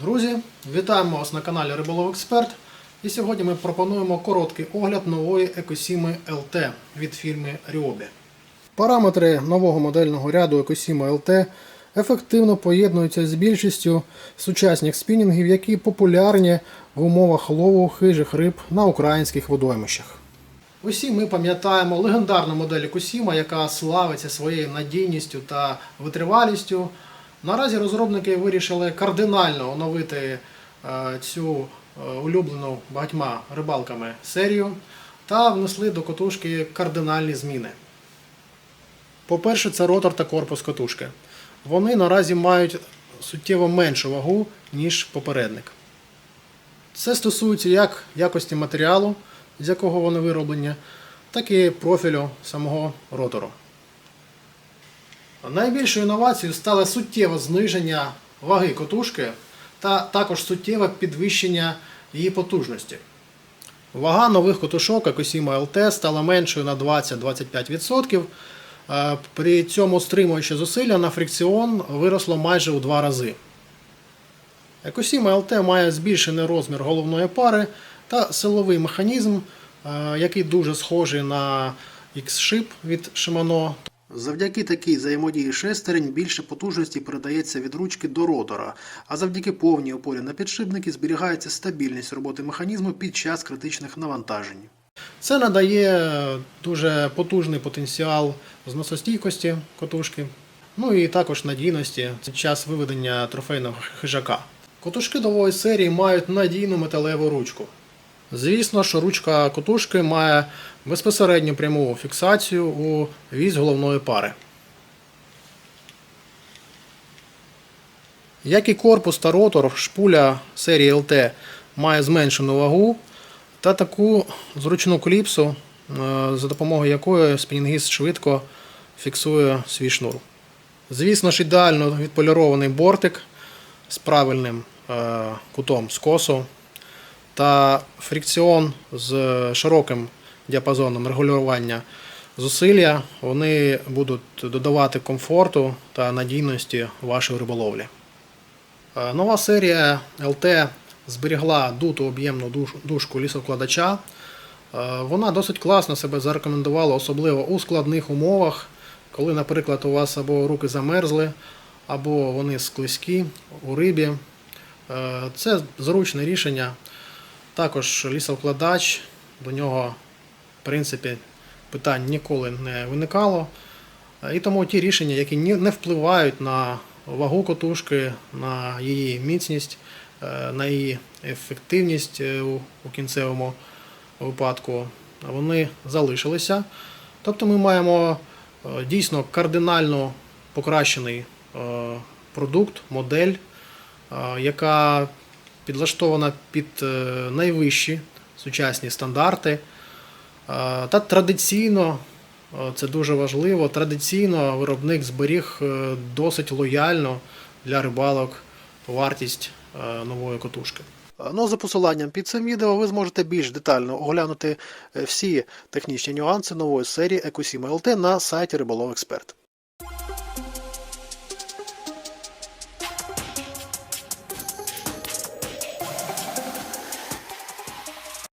Друзі, вітаємо вас на каналі Риболов Експерт. І сьогодні ми пропонуємо короткий огляд нової Екосіми LT від фірми Ryobi. Параметри нового модельного ряду Екосіма LT ефективно поєднуються з більшістю сучасних спінінгів, які популярні в умовах лову хижих риб на українських водоймищах. Усі ми пам'ятаємо легендарну модель Екосіма, яка славиться своєю надійністю та витривалістю. Наразі розробники вирішили кардинально оновити е, цю е, улюблену багатьма рибалками серію та внесли до котушки кардинальні зміни. По-перше, це ротор та корпус котушки. Вони наразі мають суттєво меншу вагу, ніж попередник. Це стосується як якості матеріалу, з якого вони вироблені, так і профілю самого ротору. Найбільшою інновацією стало суттєве зниження ваги котушки та також суттєве підвищення її потужності. Вага нових котушок Акосіма LT стала меншою на 20-25%. е, При цьому стримуючи зусилля на фрикціон виросло майже у два рази. Екосіма LT має збільшений розмір головної пари та силовий механізм, е, який дуже схожий на X-Ship від Shimano. Завдяки такій взаємодії шестерень більше потужності передається від ручки до ротора, а завдяки повній опорі на підшипники зберігається стабільність роботи механізму під час критичних навантажень. Це надає дуже потужний потенціал зносостійкості котушки, ну і також надійності під час виведення трофейного хижака. Котушки нової серії мають надійну металеву ручку. Звісно, що ручка котушки має безпосередню пряму фіксацію у вісь головної пари. Як і корпус та ротор, шпуля серії LT має зменшену вагу та таку зручну кліпсу, е, за допомогою якої спінінгіст швидко фіксує свій шнур. Звісно ж, ідеально відполірований бортик з правильним е, кутом скосу та фрикціон з широким діапазоном регулювання зусилля, вони будуть додавати комфорту та надійності вашої риболовлі. Е, Нова серія LT зберігла дуту об'ємну дужку лісовкладача. Е, Вона досить класно себе зарекомендувала, особливо у складних умовах, коли, наприклад, у вас або руки замерзли, або вони склизькі у рибі. Е, Це зручне рішення. Також лісовкладач, до нього, в принципі, питань ніколи не виникало. І тому ті рішення, які не впливають на вагу котушки, на її міцність, е, на її ефективність е, у кінцевому випадку, вони залишилися. Тобто ми маємо е, дійсно кардинально покращений продукт, модель, яка підлаштована під е, найвищі сучасні стандарти. Е, Та традиційно, е, це дуже важливо, традиційно виробник зберіг досить лояльно для рибалок вартість нової котушки. Ну, за посиланням під цим відео ви зможете більш детально оглянути всі технічні нюанси нової серії Ecosima LT на сайті Риболов Експерт.